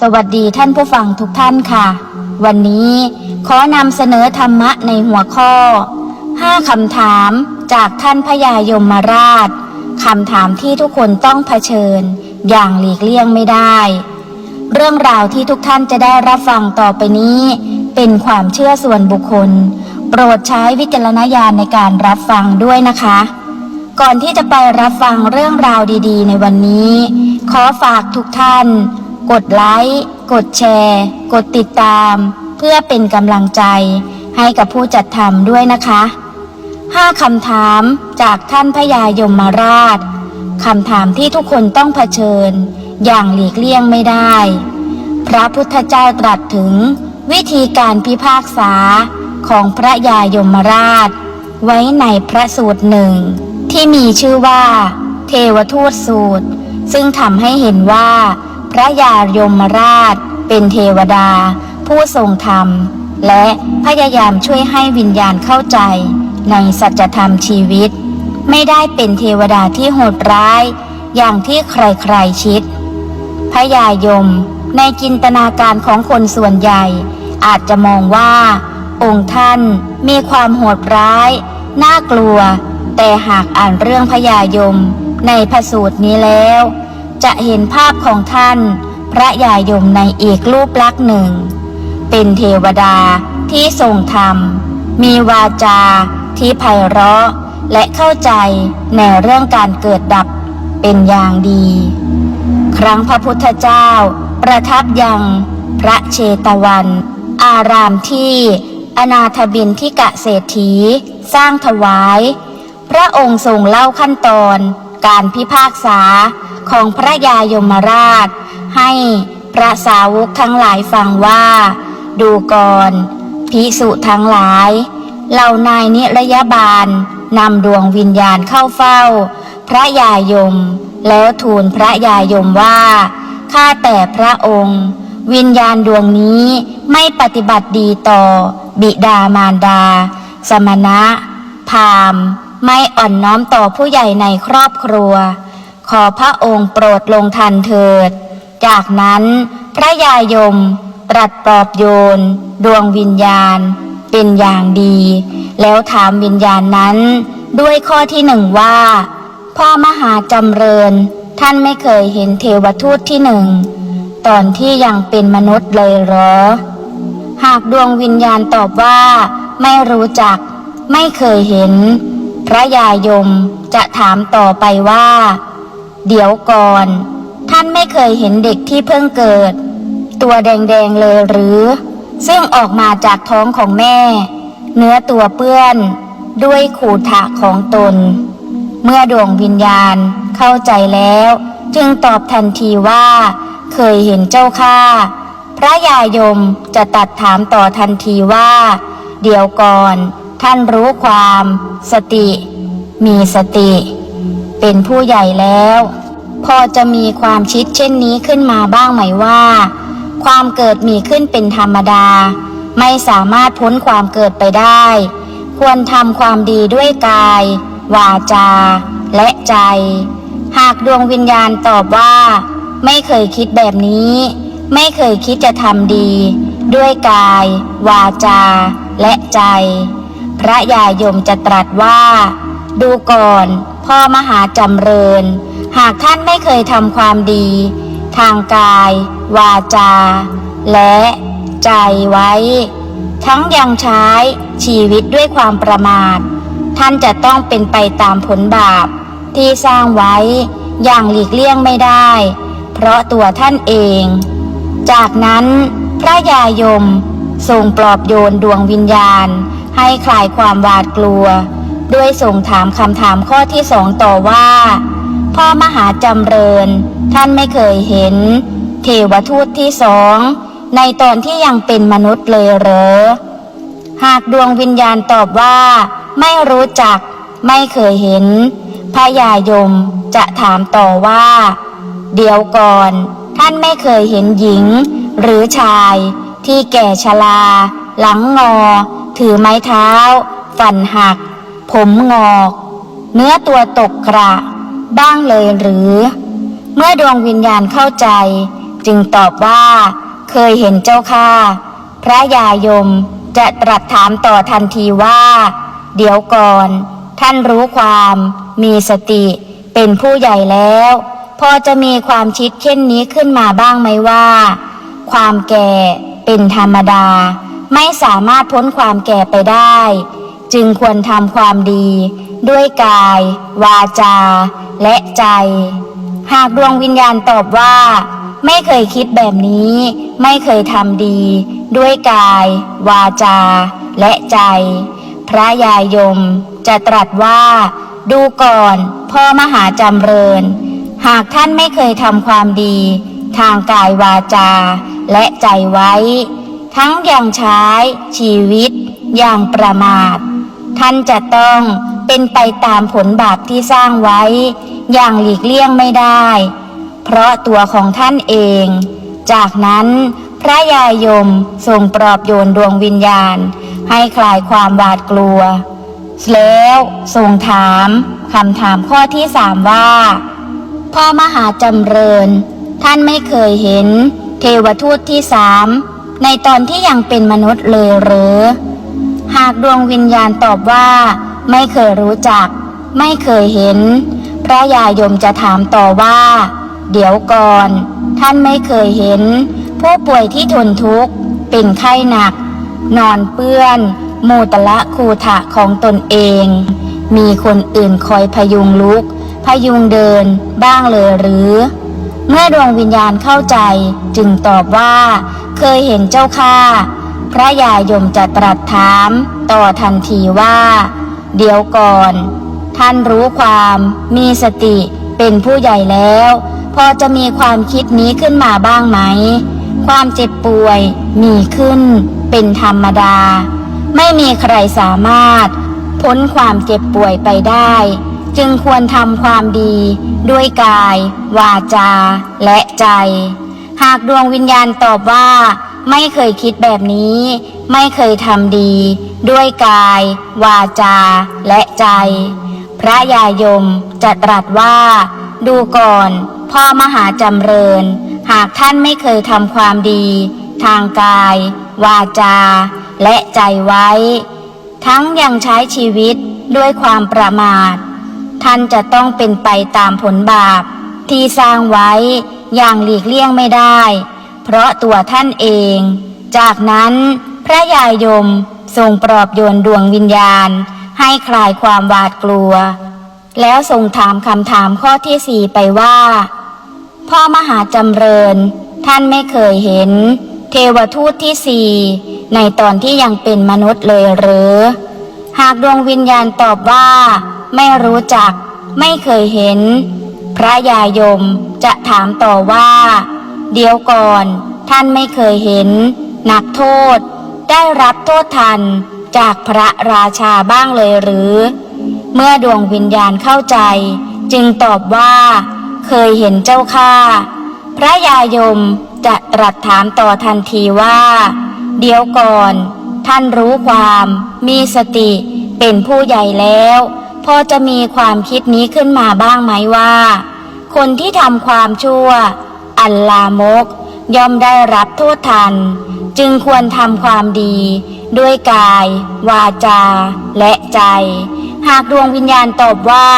สวัสดีท่านผู้ฟังทุกท่านค่ะ วันนี้ขอนำเสนอธรรมะในหัวข้อ 5คำถามจากท่านพญายมราชคำถามที่ทุกคนต้องเผชิญ อย่างหลีกเลี่ยงไม่ได้ เรื่องราวที่ทุกท่านจะได้รับฟังต่อไปนี้ เป็นความเชื่อส่วนบุคคล โปรดใช้วิจารณญาณในการรับฟังด้วยนะคะ ก่อนที่จะไปรับฟังเรื่องราวดี ๆ ในวันนี้ ขอฝากทุกท่าน กดไลค์ กดแชร์ กดติดตาม เพื่อเป็นกำลังใจ ให้กับผู้จัดทำด้วยนะคะ5คำถามจากท่านพญายมราชคำถามที่ทุกคนต้องเผชิญ อย่างหลีกเลี่ยงไม่ได้ พระพุทธเจ้าตรัสถึง วิธีการพิพากษาของพระยายมราช ไว้ในพระสูตรหนึ่ง ที่มีชื่อว่า เทวทูตสูตร ซึ่งทำให้เห็นว่า ระยายมราช เป็นเทวดา ผู้ทรงธรรม และพยายามช่วยให้วิญญาณเข้าใจ ในสัจธรรมชีวิต ไม่ได้เป็นเทวดาที่โหดร้าย อย่างที่ใครๆคิดพระยายมในจินตนาการของคนส่วนใหญ่ อาจจะมองว่า องค์ท่านมีความโหดร้าย น่ากลัว แต่หากอ่านเรื่องพญายมในพระสูตรนี้แล้ว จะเห็นภาพของท่าน พระยายมในอีกรูปลักษณ์หนึ่ง เป็นเทวดาที่ทรงธรรม มีวาจาที่ไพเราะ และเข้าใจในเรื่องการเกิดดับเป็นอย่างดี ครั้งพระพุทธเจ้าประทับยังพระเชตวัน อารามที่อนาถบินทิกะเศรษฐี สร้างถวาย พระองค์ทรงเล่าขั้นตอนการพิพากษา ของพระยายมราช ให้พระสาวกทั้งหลายฟังว่า ดูก่อนพิสุทั้งหลายเหล่านายนิรยบาลนำดวงวิญญาณเข้าเฝ้า พระยายม แล้วทูลพระยายมว่าข้าแต่พระองค์ วิญญาณดวงนี้ไม่ปฏิบัติดีต่อ บิดามารดา สมณะ พาม ไม่อ่อนน้อมต่อผู้ใหญ่ในครอบครัว ขอพระองค์โปรดลงทันเถิด จากนั้นพระยายมตรัสปลอบโยน ดวงวิญญาณ เป็นอย่างดี แล้วถามวิญญาณนั้นด้วยข้อที่หนึ่งว่า พ่อมหาจำเริญ ท่านไม่เคยเห็นเทวทูตที่หนึ่ง ตอนที่ยังเป็นมนุษย์เลยหรอ หากดวงวิญญาณตอบว่า ไม่รู้จัก ไม่เคยเห็น พระยายมจะถามต่อไปว่า เดี๋ยวก่อน ท่านไม่เคยเห็นเด็กที่เพิ่งเกิด ตัวแดงๆเลยหรือ ซึ่งออกมาจากท้องของแม่ เนื้อตัวเปื้อน ด้วยขูดถะของตน เมื่อดวงวิญญาณเข้าใจแล้ว จึงตอบทันทีว่า เคยเห็นเจ้าข้าพระยายมจะตัดถามต่อทันทีว่า เดี๋ยวก่อน ท่านรู้ความ สติ มีสติ เป็นผู้ใหญ่แล้ว พอจะมีความคิดเช่นนี้ขึ้นมาบ้างไหมว่า ความเกิดมีขึ้นเป็นธรรมดา ไม่สามารถพ้นความเกิดไปได้ ควรทำความดีด้วยกาย วาจา และใจ หากดวงวิญญาณตอบว่า ไม่เคยคิดแบบนี้ ไม่เคยคิดจะทำดี ด้วยกาย วาจา และใจ พระยายมจะตรัสว่า ดูก่อน พ่อมหาจำเริญ หากท่านไม่เคยทำความดี ทางกาย วาจา และใจไว้ ทั้งยังใช้ชีวิตด้วยความประมาท ท่านจะต้องเป็นไปตามผลบาป ที่สร้างไว้อย่างหลีกเลี่ยงไม่ได้ เพราะตัวท่านเอง จากนั้นพระยายมทรงปลอบโยนดวงวิญญาณ ให้คลายความหวาดกลัว ด้วยส่งถามคำถามข้อที่สองต่อว่า พ่อมหาจำเริญ ท่านไม่เคยเห็น เทวทูตที่สองในตอนที่ยังเป็นมนุษย์เลยเหรอ หากดวงวิญญาณตอบว่า ไม่รู้จัก ไม่เคยเห็น พระยายมจะถามต่อว่า เดี๋ยวก่อน ท่านไม่เคยเห็นหญิง หรือชาย ที่แก่ชราหลังงอ ถือไม้เท้าฟันหัก ผมงอก เนื้อตัวตกกระ บ้างเลยหรือ เมื่อดวงวิญญาณเข้าใจ จึงตอบว่า เคยเห็นเจ้าค่ะ พระยายมจะตรัสถามต่อทันทีว่า เดี๋ยวก่อน ท่านรู้ความ มีสติ เป็นผู้ใหญ่แล้ว พอจะมีความคิดเช่นนี้ขึ้นมาบ้างไหมว่า ความแก่เป็นธรรมดา ไม่สามารถพ้นความแก่ไปได้ จึงควรทำความดี ด้วยกาย วาจา และใจ หากดวงวิญญาณตอบว่า ไม่เคยคิดแบบนี้ ไม่เคยทำดี ด้วยกาย วาจา และใจ พระยายมจะตรัสว่า ดูก่อนพ่อมหาจำเริญ หากท่านไม่เคยทำความดี ทางกายวาจา และใจไว้ ทั้งยังใช้ชีวิตอย่างประมาท ท่านจะต้องเป็นไปตามผลบาปที่สร้างไว้ อย่างหลีกเลี่ยงไม่ได้ เพราะตัวของท่านเอง จากนั้นพระยายมทรงปลอบโยนดวงวิญญาณ ให้คลายความหวาดกลัว แล้วทรงถามคำถามข้อที่สามว่า พ่อมหาจำเริญ ท่านไม่เคยเห็นเทวทูตที่สามในตอนที่ยังเป็นมนุษย์เลยหรือ หากดวงวิญญาณตอบว่า ไม่เคยรู้จัก ไม่เคยเห็น พระยายมจะถามต่อว่า เดี๋ยวก่อน ท่านไม่เคยเห็น ผู้ป่วยที่ทนทุกข์ เป็นไข้หนัก นอนเปื้อน มูตละคูถะของตนเอง มีคนอื่นคอยพยุงลุก พยุงเดิน บ้างเลยหรือ เมื่อดวงวิญญาณเข้าใจจึงตอบว่า เคยเห็นเจ้าค่ะ พระยายมจะตรัสถามต่อทันทีว่า เดี๋ยวก่อน ท่านรู้ความมีสติเป็นผู้ใหญ่แล้ว พอจะมีความคิดนี้ขึ้นมาบ้างไหม ความเจ็บป่วยมีขึ้นเป็นธรรมดา ไม่มีใครสามารถ พ้นความเจ็บป่วยไปได้ จึงควรทำความดีด้วยกาย วาจา และใจ หากดวงวิญญาณตอบว่า ไม่เคยคิดแบบนี้ ไม่เคยทำดี ด้วยกาย วาจา และใจ พระยายมจะตรัสว่า ดูก่อน พ่อมหาจำเริญ หากท่านไม่เคยทำความดี ทางกาย วาจา และใจไว้ ทั้งยังใช้ชีวิตด้วยความประมาท ท่านจะต้องเป็นไปตามผลบาปที่สร้างไว้อย่างหลีกเลี่ยงไม่ได้ เพราะตัวท่านเอง จากนั้นพระยายมทรงปลอบโยนดวงวิญญาณ ให้คลายความหวาดกลัว แล้วทรงถามคำถามข้อที่สี่ไปว่า พ่อมหาจำเริญ ท่านไม่เคยเห็น เทวทูตที่สี่ในตอนที่ยังเป็นมนุษย์เลยหรือ หากดวงวิญญาณตอบว่า ไม่รู้จัก ไม่เคยเห็น พระยายมจะถามต่อว่า เดี๋ยวก่อน ท่านไม่เคยเห็น นักโทษ ได้รับโทษทันจากพระราชาบ้างเลยหรือ เมื่อดวงวิญญาณเข้าใจ จึงตอบว่า เคยเห็นเจ้าค่าพระยายมจะตรัสถามต่อทันทีว่า เดี๋ยวก่อน ท่านรู้ความมีสติเป็นผู้ใหญ่แล้วพอจะมีความคิดนี้ขึ้นมาบ้างไหมว่า คนที่ทำความชั่ว อัลลามก ย่อมได้รับโทษทัน จึงควรทำความดี ด้วยกาย วาจา และใจ หากดวงวิญญาณตอบว่า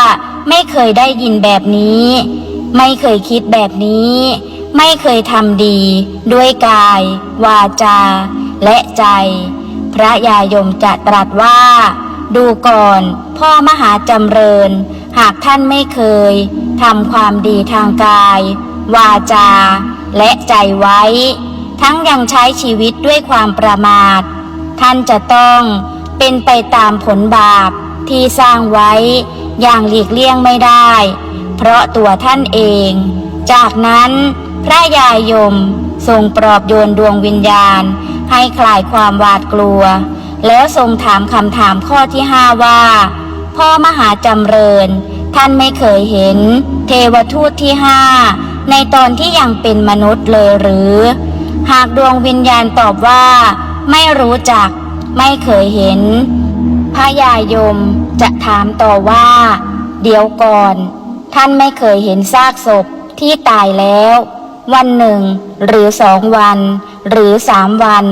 ไม่เคยได้ยินแบบนี้ ไม่เคยคิดแบบนี้ ไม่เคยทำดี ด้วยกาย วาจา และใจ พระยายมจะตรัสว่า ดูก่อน พ่อมหาจำเริญ หากท่านไม่เคยทำความดีทางกาย วาจา และใจไว้ ทั้งยังใช้ชีวิตด้วยความประมาท ท่านจะต้องเป็นไปตามผลบาปที่สร้างไว้อย่างหลีกเลี่ยงไม่ได้ เพราะตัวท่านเอง จากนั้นพระยายมทรงปลอบโยนดวงวิญญาณ ให้คลายความหวาดกลัว แล้วทรงถามคำถามข้อที่ห้าว่า พ่อมหาจำเริญ ท่านไม่เคยเห็น เทวทูตที่ห้า ในตอนที่ยังเป็นมนุษย์เลยหรือ หากดวงวิญญาณตอบว่า ไม่รู้จัก ไม่เคยเห็นพระยายมจะถามต่อว่า เดี๋ยวก่อน ท่านไม่เคยเห็นซากศพที่ตายแล้ว วันหนึ่ง หรือสองวัน หรือสามวัน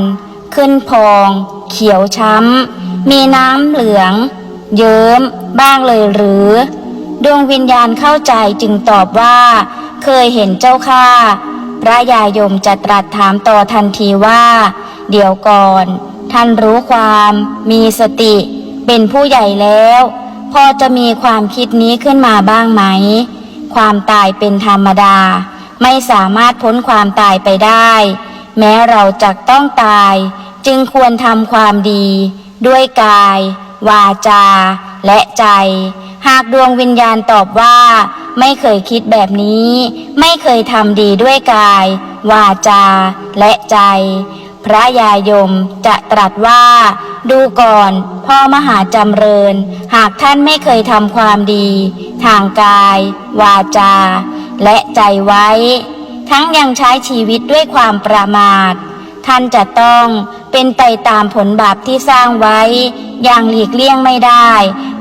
ขึ้นพอง เขียวช้ำ มีน้ำเหลือง เยิ้มบ้างเลยหรือ ดวงวิญญาณเข้าใจจึงตอบว่า เคยเห็นเจ้าค่ะพระยายมจะตรัสถามต่อทันทีว่า เดี๋ยวก่อน ท่านรู้ความมีสติ เป็นผู้ใหญ่แล้ว พอจะมีความคิดนี้ขึ้นมาบ้างไหม ความตายเป็นธรรมดา ไม่สามารถพ้นความตายไปได้ แม้เราจะต้องตาย จึงควรทำความดี ด้วยกาย วาจา และใจ หากดวงวิญญาณตอบว่า ไม่เคยคิดแบบนี้ ไม่เคยทำดีด้วยกาย วาจา และใจ พระยายมจะตรัสว่า ดูก่อนพ่อมหาจำเริญ หากท่านไม่เคยทำความดี ทางกาย วาจา และใจไว้ ทั้งยังใช้ชีวิตด้วยความประมาท ท่านจะต้องเป็นไปตามผลบาปที่สร้างไว้ อย่างหลีกเลี่ยงไม่ได้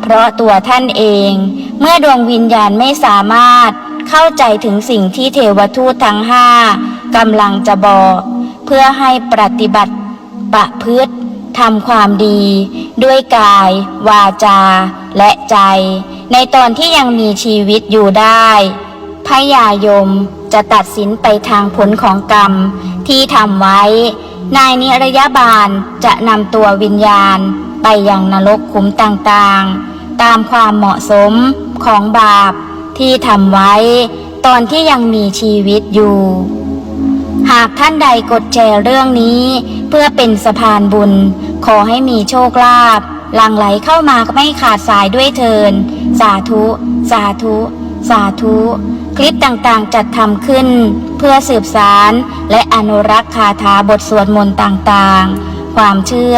เพราะตัวท่านเอง เมื่อดวงวิญญาณไม่สามารถเข้าใจถึงสิ่งที่เทวทูตทั้งห้ากำลังจะบอก เพื่อให้ปฏิบัติ ประพฤติทำความดี ด้วยกาย วาจา และใจ ในตอนที่ยังมีชีวิตอยู่ได้พยายมจะตัดสินไปทางผลของกรรมที่ทำไว้ นายนิรยาบาลจะนำตัววิญญาณไปยังนรกขุมต่างๆ ตามความเหมาะสมของบาปที่ทำไว้ ตอนที่ยังมีชีวิตอยู่ หากท่านใดกดแชร์เรื่องนี้ เพื่อเป็นสะพานบุญ ขอให้มีโชคลาภหลั่งไหลเข้ามาไม่ขาดสายด้วยเทิน สาธุ สาธุ สาธุ คลิปต่างๆจัดทำขึ้น เพื่อสืบสารและอนุรักษ์คาถาบทสวดมนต์ต่างๆ ความเชื่อ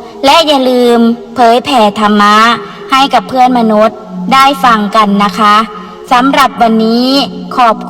และอย่าลืมเผยแผ่ธรรมะให้กับเพื่อนมนุษย์ได้ฟังกันนะคะสำหรับวันนี้ขอบคุณ